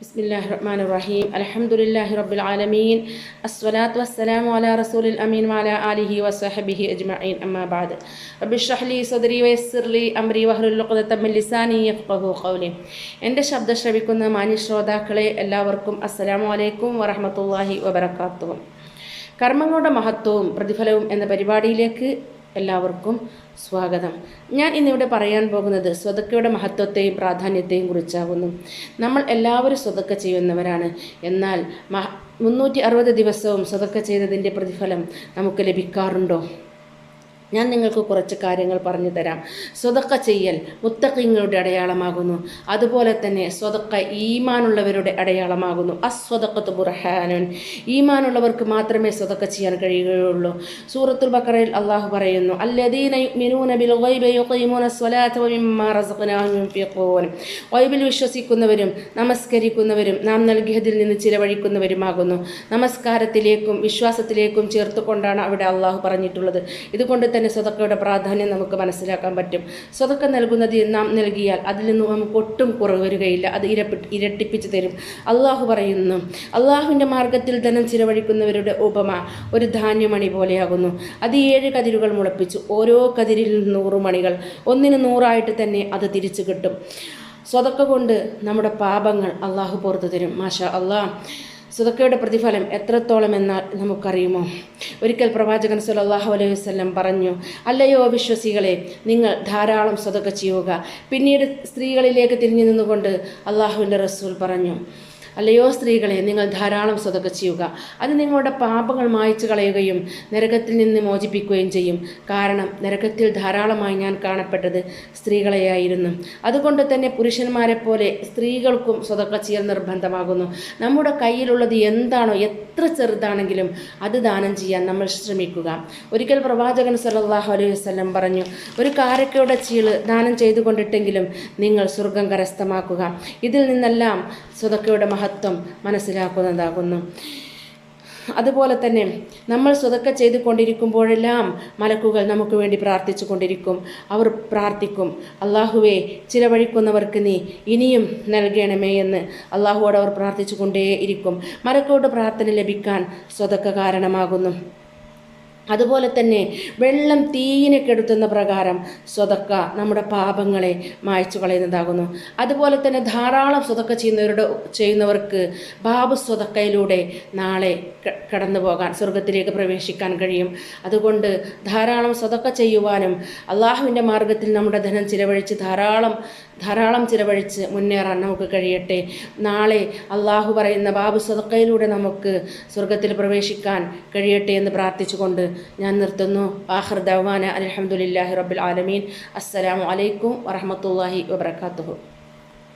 بسم الله الرحمن الرحيم الحمد لله رب العالمين الصلاة والسلام على رسول الأمين وعلى آله وصحبه أجمعين أما بعد رب اشرح لي صدري ويسر لي أمري واحلل عقدة من لساني يفقه قولي എൻ്റെ ശബ്ദം ശ്രവിക്കുന്ന മാന്യ ശ്രോതാക്കളെ എല്ലാവർക്കും അസ്സലാമു അലൈക്കും വറഹമത്തല്ലാഹി വബർക്കാത്തു കർമ്മങ്ങളുടെ മഹത്വവും പ്രതിഫലവും എന്ന പരിപാടിയിലേക്ക് എല്ലാവർക്കും സ്വാഗതം. ഞാൻ ഇന്നിവിടെ പറയാൻ പോകുന്നത് സ്വതക്കയുടെ മഹത്വത്തെയും പ്രാധാന്യത്തെയും കുറിച്ചാകുന്നു. നമ്മൾ എല്ലാവരും സ്വതക്ക ചെയ്യുന്നവരാണ്. എന്നാൽ മുന്നൂറ്റി അറുപത് ദിവസവും സ്വതക്ക ചെയ്തതിന്റെ പ്രതിഫലം നമുക്ക് ലഭിക്കാറുണ്ടോ? ഞാൻ നിങ്ങൾക്ക് കുറച്ച് കാര്യങ്ങൾ പറഞ്ഞു തരാം. സ്വതക്ക ചെയ്യൽ മുത്തക്കിങ്ങളുടെ അടയാളമാകുന്നു. അതുപോലെ തന്നെ സ്വതക്ക ഈമാനുള്ളവരുടെ അടയാളമാകുന്നു. അസ്വതക്കത്ത് ബുർഹാനുൻ. ഈമാനുള്ളവർക്ക് മാത്രമേ സ്വതക്ക ചെയ്യാൻ കഴിയുകയുള്ളൂ. സൂറത്തുൽ ബക്കറയിൽ അള്ളാഹു പറയുന്നു അല്ലദീന യുഅ്മിനൂന ബിൽ ഗൈബി യുഖീമൂന സ്വലാത്ത വമിമ്മാ റസഖ്നാഹും യുൻഫിഖൂൻ. ഗൈബിൽ വിശ്വസിക്കുന്നവരും നമസ്കരിക്കുന്നവരും നാം നൽകിയതിൽ നിന്ന് ചിലവഴിക്കുന്നവരുമാകുന്നു. നമസ്കാരത്തിലേക്കും വിശ്വാസത്തിലേക്കും ചേർത്തുകൊണ്ടാണ് അവിടെ അള്ളാഹു പറഞ്ഞിട്ടുള്ളത്. ഇതുകൊണ്ട് തന്നെ സ്വതക്കയുടെ പ്രാധാന്യം നമുക്ക് മനസ്സിലാക്കാൻ പറ്റും. സ്വതക്ക നൽകുന്നത് നാം നൽകിയാൽ അതിൽ നിന്ന് നമുക്ക് ഒട്ടും കുറവ് വരികയില്ല. അത് ഇരപ്പി ഇരട്ടിപ്പിച്ച് തരും. അള്ളാഹു പറയുന്നു അള്ളാഹുവിന്റെ മാർഗത്തിൽ ധനം ചിലവഴിക്കുന്നവരുടെ ഉപമ ഒരു ധാന്യമണി പോലെയാകുന്നു. അത് ഏഴ് കതിരുകൾ മുളപ്പിച്ചു. ഓരോ കതിരിൽ നൂറ് മണികൾ. ഒന്നിന് നൂറായിട്ട് തന്നെ അത് തിരിച്ചു കിട്ടും. സ്വതക്ക കൊണ്ട് നമ്മുടെ പാപങ്ങൾ അള്ളാഹു പുറത്തു തരും. മാഷ അള്ളാഹ് സുതക്കയുടെ പ്രതിഫലം എത്രത്തോളം എന്നാൽ നമുക്കറിയുമോ? ഒരിക്കൽ പ്രവാചകൻ സുലല്ലാഹു അലൈഹി വസല്ലം പറഞ്ഞു അല്ലയോ വിശ്വസികളെ നിങ്ങൾ ധാരാളം സ്വതക്ക ചെയ്യുക. പിന്നീട് സ്ത്രീകളിലേക്ക് തിരിഞ്ഞു നിന്നുകൊണ്ട് അള്ളാഹുവിന്റെ റസൂൽ പറഞ്ഞു അല്ലയോ സ്ത്രീകളെ നിങ്ങൾ ധാരാളം സ്വതക്ക ചെയ്യുക. അത് നിങ്ങളുടെ പാപങ്ങൾ മായച്ചു കളയുകയും നരകത്തിൽ നിന്ന് മോചിപ്പിക്കുകയും ചെയ്യും. കാരണം നരകത്തിൽ ധാരാളമായി ഞാൻ കാണപ്പെട്ടത് സ്ത്രീകളെയായിരുന്നു. അതുകൊണ്ട് തന്നെ പുരുഷന്മാരെ പോലെ സ്ത്രീകൾക്കും സ്വതക്ക ചെയ്യൽ നിർബന്ധമാകുന്നു. നമ്മുടെ കയ്യിലുള്ളത് എന്താണോ എത്ര ചെറുതാണെങ്കിലും അത് ദാനം ചെയ്യാൻ നമ്മൾ ശ്രമിക്കുക. ഒരിക്കൽ പ്രവാചകൻ സല്ലല്ലാഹു അലൈഹി വസ്ലം പറഞ്ഞു ഒരു കാരക്കയുടെ ചീൾ ദാനം ചെയ്തുകൊണ്ടിട്ടെങ്കിലും നിങ്ങൾ സ്വർഗം കരസ്ഥമാക്കുക. ഇതിൽ നിന്നെല്ലാം സ്വതക്കയുടെ മഹത്വം മനസ്സിലാക്കുന്നതാകുന്നു. അതുപോലെ തന്നെ നമ്മൾ സ്വതക്ക ചെയ്തു കൊണ്ടിരിക്കുമ്പോഴെല്ലാം മലക്കുകൾ നമുക്ക് വേണ്ടി പ്രാർത്ഥിച്ചു കൊണ്ടിരിക്കും. അവർ പ്രാർത്ഥിക്കും. അള്ളാഹുവെ ചിലവഴിക്കുന്നവർക്ക് നീ ഇനിയും നൽകണമേ എന്ന് അള്ളാഹുവോട് അവർ പ്രാർത്ഥിച്ചു കൊണ്ടേയിരിക്കും. മലക്കുകളുടെ പ്രാർത്ഥന ലഭിക്കാൻ സ്വതക്ക കാരണമാകുന്നു. അതുപോലെ തന്നെ വെള്ളം തീയിനെ കെടുത്തുന്ന പ്രകാരം സ്വതക്ക നമ്മുടെ പാപങ്ങളെ മായ്ച്ചു കളയുന്നതാകുന്നു. അതുപോലെ തന്നെ ധാരാളം സ്വതക്ക ചെയ്യുന്നവരുടെ ചെയ്യുന്നവർക്ക് ബാബു സ്വതക്കയിലൂടെ നാളെ കടന്നു പോകാൻ സ്വർഗത്തിലേക്ക് പ്രവേശിക്കാൻ കഴിയും. അതുകൊണ്ട് ധാരാളം സ്വതക്ക ചെയ്യുവാനും അള്ളാഹുവിന്റെ മാർഗത്തിൽ നമ്മുടെ ധനം ചിലവഴിച്ച് ധാരാളം ധാരാളം ചിലവഴിച്ച് മുന്നേറാൻ നമുക്ക് കഴിയട്ടെ. നാളെ അള്ളാഹു പറയുന്ന ബാബു സദക്കയിലൂടെ നമുക്ക് സ്വർഗത്തിൽ പ്രവേശിക്കാൻ കഴിയട്ടെ എന്ന് പ്രാർത്ഥിച്ചുകൊണ്ട് ഞാൻ നിർത്തുന്നു. ആഹർ ദവാന അലഹമുല്ലാഹി റബ്ബുൽ ആലമീൻ. അസ്സലാമു അലൈക്കും വറഹമത്തല്ലാഹി വബർക്കാത്തുഹു